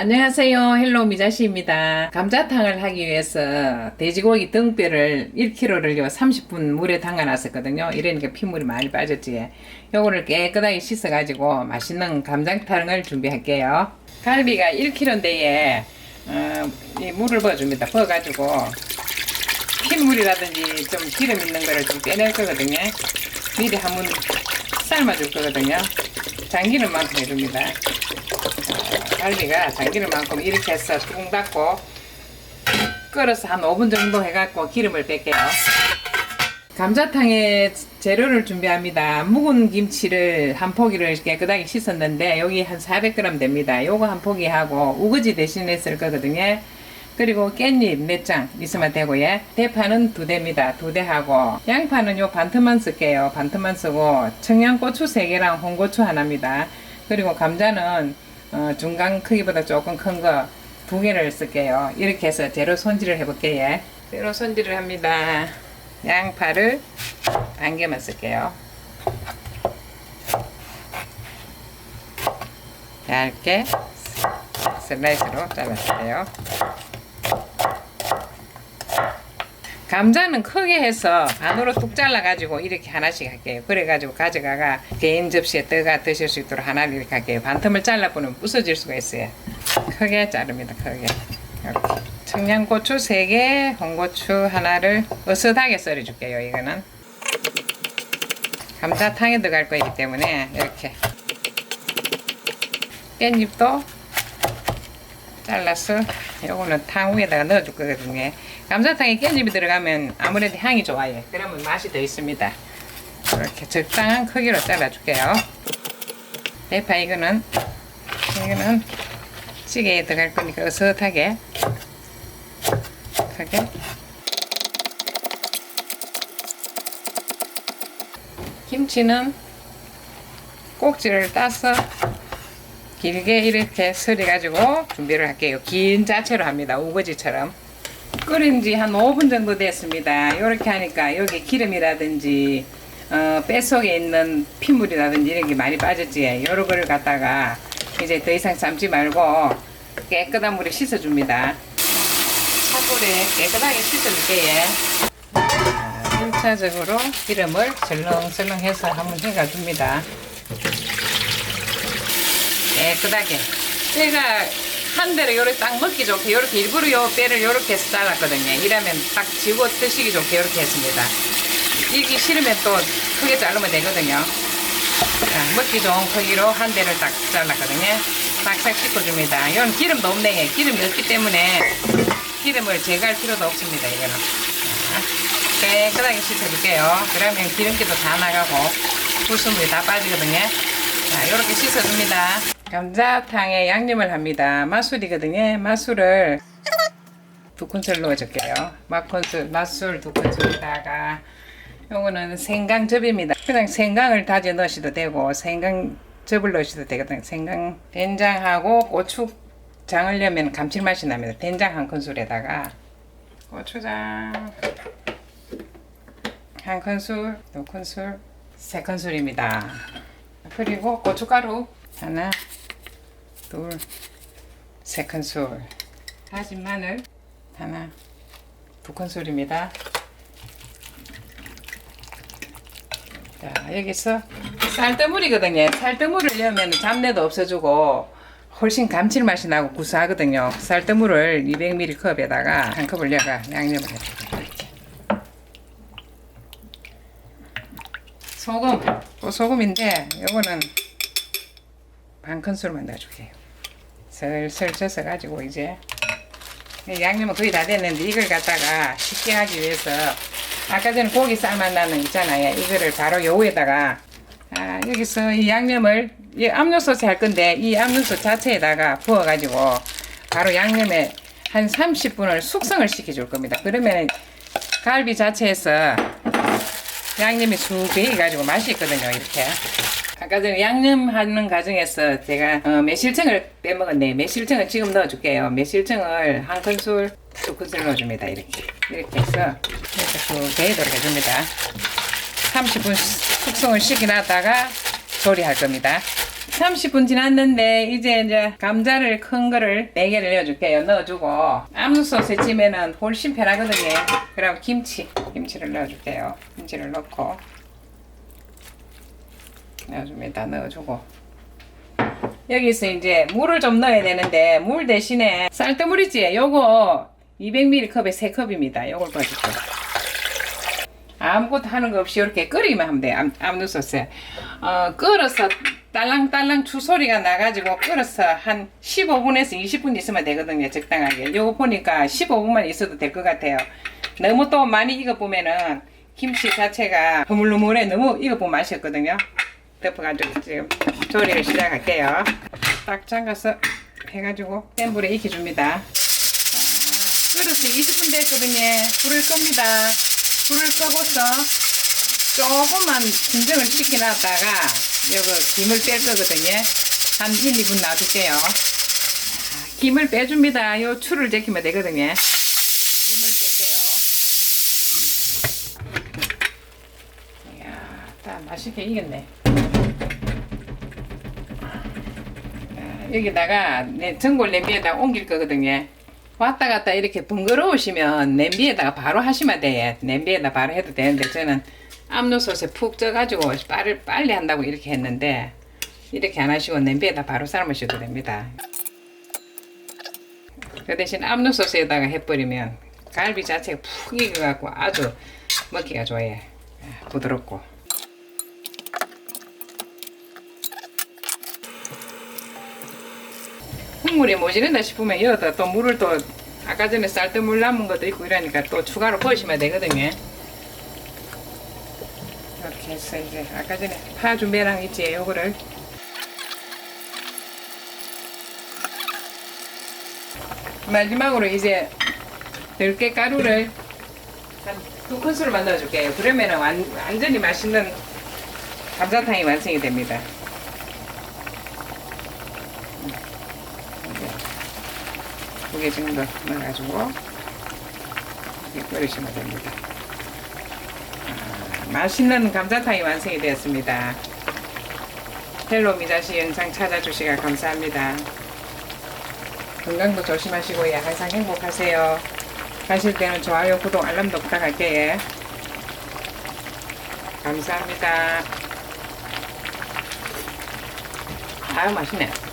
안녕하세요. 헬로 미자씨입니다. 감자탕을 하기 위해서 돼지고기 등뼈를 1kg를 30분 물에 담가 놨었거든요. 이러니까 핏물이 많이 빠졌지. 요거를 깨끗하게 씻어가지고 맛있는 감자탕을 준비할게요. 갈비가 1kg인데 어, 이 물을 부어줍니다. 부어가지고 핏물이라든지 좀 기름 있는 거를 좀 빼낼 거거든요. 미리 한번 삶아줄 거거든요. 참기름만큼 해줍니다. 갈비가 참기름만큼 이렇게 해서 뚜껑 닫고 끓여서 한 5분 정도 해갖고 기름을 뺄게요. 감자탕에 재료를 준비합니다. 묵은 김치를 한 포기를 깨끗하게 씻었는데 여기 한 400g 됩니다. 요거 한 포기 하고 우거지 대신에 쓸 거거든요. 그리고 깻잎 몇장 있으면 되고요. 대파는 두 대입니다. 두 대 하고 양파는 요 반틈만 쓸게요. 반틈만 쓰고 청양고추 세 개랑 홍고추 하나입니다. 그리고 감자는 어, 중간 크기보다 조금 큰 거 두 개를 쓸게요. 이렇게 해서 재료 손질을 해볼게요. 재료 손질을 합니다. 양파를 반 개만 쓸게요. 얇게 슬라이스로 잘라줄게요. 감자는 크게 해서 반으로 뚝 잘라가지고 이렇게 하나씩 할게요. 그래가지고 가져가가 개인 접시에 떠가 드실 수 있도록 하나를 이렇게 할게요. 반틈을 잘라보면 부서질 수가 있어요. 크게 자릅니다. 크게. 이렇게. 청양고추 3개, 홍고추 하나를 어슷하게 썰어줄게요. 이거는. 감자탕에 들어갈 거이기 때문에 이렇게. 깻잎도 잘라서 요거는 탕 위에다가 넣어줄 거거든요. 감자탕에 깻잎이 들어가면 아무래도 향이 좋아요. 그러면 맛이 더 있습니다. 이렇게 적당한 크기로 잘라줄게요. 대파 이거는 이거는 찌개에 들어갈 거니까 어슷하게 크게 김치는 꼭지를 따서 길게 이렇게 썰어가지고 준비를 할게요. 긴 자체로 합니다. 우거지처럼. 끓인 지 한 5분 정도 됐습니다. 이렇게 하니까 여기 기름이라든지 어, 뱃속에 있는 핏물이라든지 이런 게 많이 빠졌지. 요런 거를 갖다가 이제 더 이상 삶지 말고 깨끗한 물에 씻어줍니다. 차불에 깨끗하게 씻어줄게요. 자, 1차적으로 기름을 설렁설렁해서 한번 해가줍니다. 깨끗하게. 제가 한 대를 요렇게 딱 먹기 좋게 요렇게 일부러 요 뼈를 요렇게 해서 잘랐거든요. 이러면 딱 지고 드시기 좋게 요렇게 했습니다. 이기 싫으면 또 크게 자르면 되거든요. 자, 먹기 좋은 크기로 한 대를 딱 잘랐거든요. 싹싹 씻어줍니다. 이건 기름도 없네. 기름이 없기 때문에 기름을 제거할 필요도 없습니다. 이거는. 자, 깨끗하게 씻어줄게요. 그러면 기름기도 다 나가고 불순물이 다 빠지거든요. 자, 이렇게 씻어줍니다. 감자탕에 양념을 합니다. 맛술이거든요. 맛술을 두 큰술 넣어줄게요. 맛큰술, 맛술 두 큰술에다가 요거는 생강즙입니다. 그냥 생강을 다져 넣으셔도 되고 생강즙을 넣으셔도 되거든요. 생강 된장하고 고추장을 넣으면 감칠맛이 납니다. 된장 한 큰술에다가 고추장 한 큰술, 두 큰술, 세 큰술입니다. 그리고 고춧가루 하나, 둘, 세 큰술. 다진 마늘 하나, 두 큰술입니다. 자, 여기서 쌀뜨물이거든요. 쌀뜨물을 넣으면 잡내도 없어지고 훨씬 감칠맛이 나고 구수하거든요. 쌀뜨물을 200ml 컵에다가 한 컵을 넣어가 양념을. 이렇게. 소금, 또 소금인데 요거는 반 큰술만 넣어줄게요. 슬슬 젖어 가지고 이제 양념은 거의 다 됐는데 이걸 갖다가 쉽게 하기 위해서 아까 전에 고기 삶아놨는 거 있잖아요. 이거를 바로 요 위에다가 아, 여기서 이 양념을 이 압력솥에 할 건데 이 압력솥 자체에다가 부어가지고 바로 양념에 한 30분을 숙성을 시켜줄 겁니다. 그러면 갈비 자체에서 양념이 쑥 배겨가지고 맛이 있거든요. 이렇게. 아까 전에 양념하는 과정에서 제가 어, 매실청을 빼먹었네. 매실청을 지금 넣어줄게요. 매실청을 한 큰술, 두 큰술 넣어줍니다. 이렇게. 이렇게 해서 이렇게 쑥 배이도록 해줍니다. 30분 숙성을 시켜놨다가 조리할 겁니다. 30분 지났는데 이제 이제 감자를 큰 거를 4개를 넣어줄게요. 넣어주고 암소스에 찌면은 훨씬 편하거든요. 그럼 김치, 김치를 넣어줄게요. 김치를 넣고 넣어줍니다. 넣어주고 여기서 이제 물을 좀 넣어야 되는데 물 대신에 쌀뜨물이지 요거 200ml 컵에 3컵입니다. 요걸 넣어줄게요. 아무것도 하는 거 없이 이렇게 끓이면 하면 돼요. 암, 암누 소스. 어, 끓어서 딸랑딸랑 추소리가 나가지고 끓어서 한 15분에서 20분 있으면 되거든요. 적당하게. 요거 보니까 15분만 있어도 될 것 같아요. 너무 또 많이 익어 보면은 김치 자체가 흐물흐물해 너무 익어 보면 맛이 없거든요. 덮어가지고 지금 조리를 시작할게요. 딱 잠가서 해가지고 센 불에 익혀줍니다. 끓어서 20분 됐거든요. 불을 끕니다. 불을 끄고서 조금만 진정을 시켜놨다가 요거 김을 뺄 거거든요. 한 1, 2분 놔둘게요. 자, 김을 빼줍니다. 요 추를 제키면 되거든요. 김을 뺄게요. 이야, 딱 맛있게 익었네. 자, 여기다가 내 전골 냄비에다 옮길 거거든요. 왔다 갔다 이렇게 번거로우시면 냄비에다가 바로 하시면 돼요. 냄비에다 바로 해도 되는데 저는 압력솥에 푹 쪄가지고 빨리, 빨리 한다고 이렇게 했는데 이렇게 안 하시고 냄비에다 바로 삶으셔도 됩니다. 그 대신 압력솥에다가 해버리면 갈비 자체가 푹 익어갖고 아주 먹기가 좋아요. 부드럽고. 국물이 모자른다 싶으면 여기다 또 물을 또 아까 전에 쌀뜨 물 남은 것도 있고 이러니까 또 추가로 부으시면 되거든요. 이렇게 해서 이제 아까 전에 파 준비랑 있지 요거를 마지막으로 이제 들깨 가루를 한두 큰술만 넣어줄게요. 그러면 완, 완전히 맛있는 감자탕이 완성이 됩니다. 두개 정도 넣어가지고 끓이시면 됩니다. 아, 맛있는 감자탕이 완성이 되었습니다. 헬로 미자씨 영상 찾아주시가 감사합니다. 건강도 조심하시고요. 항상 행복하세요. 가실 때는 좋아요, 구독, 알람도 부탁할게요. 감사합니다. 아유, 맛있네.